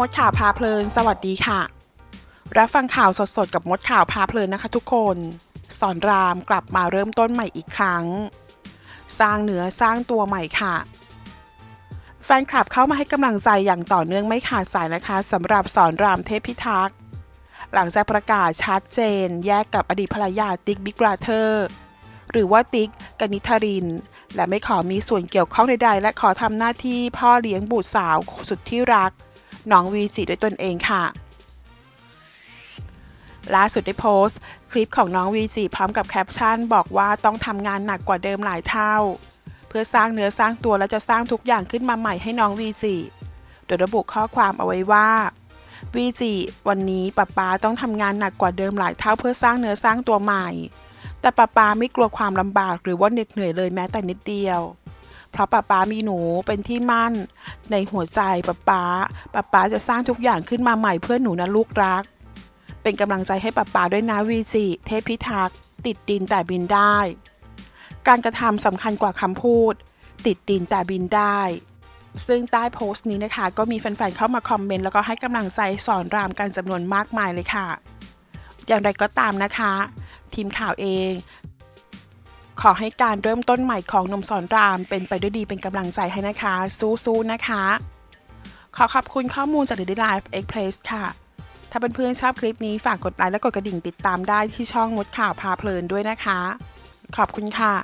มดข่าวพาเพลิน สวัสดีค่ะ รับฟังข่าวสดๆ กับมดข่าวพาเพลินนะคะทุกคน สอนรามกลับมาเริ่มต้นใหม่อีกครั้ง สร้างเนื้อสร้างตัวใหม่ค่ะ แฟนคลับเข้ามาให้กำลังใจอย่างต่อเนื่องไม่ขาดสายนะคะสำหรับสอนรามเทพพิทักษ์ หลังจากประกาศชัดเจน แยกกับอดีตภรรยาติ๊กบิ๊กบราเธอร์หรือว่าติ๊กกนิธาริน และไม่ขอมีส่วนเกี่ยวข้องใดๆ และขอทำหน้าที่พ่อเลี้ยงบุตรสาวสุดที่รัก น้องวีจิด้วยตนเองค่ะล่าสุดได้โพสต์ คลิปของน้องวีจิพร้อมกับแคปชั่น บอกว่าต้องทำงานหนักกว่าเดิมหลายเท่า เพื่อสร้างเนื้อสร้างตัวและจะสร้างทุกอย่างขึ้นมาใหม่ให้น้องวีจิโดยระบุข้อความเอาไว้ว่าวีจิวันนี้ป๊าป๊าต้องทำงานหนักกว่าเดิมหลายเท่า เพื่อสร้างเนื้อสร้างตัวใหม่ แต่ป๊าป๊าไม่กลัวความลำบากหรือว่าเหน็ดเหนื่อยเลยแม้แต่นิดเดียว เพราะป๊าป๊ามีหนูเป็นที่มั่น ในหัวใจป๊าป๊าป๊าป๊าจะสร้างทุกอย่างขึ้นมาใหม่เพื่อหนูนะลูกรัก เป็นกำลังใจให้ป๊าป๊าด้วยนะวีจิเทพพิทักษ์ติดดินแต่บินได้ การกระทำสำคัญกว่าคำพูด ติดดินแต่บินได้ ซึ่งใต้โพสต์นี้นะคะ ก็มีแฟนๆเข้ามาคอมเมนต์แล้วก็ให้กำลังใจสอนรามกันจำนวนมากมายเลยค่ะ อย่างไรก็ตามนะคะ ทีมข่าวเอง ขอให้การเริ่มต้นใหม่ของหนมสอนรามเป็นไปด้วยดีเป็นกำลังใจให้นะคะ สู้ๆนะคะ ขอขอบคุณข้อมูลจาก Daily Life Express ค่ะ ถ้าเพื่อนๆชอบคลิปนี้ฝากกดไลค์และกดกระดิ่งติดตามได้ที่ช่องมดข่าวพาเพลินด้วยนะคะ ขอบคุณค่ะ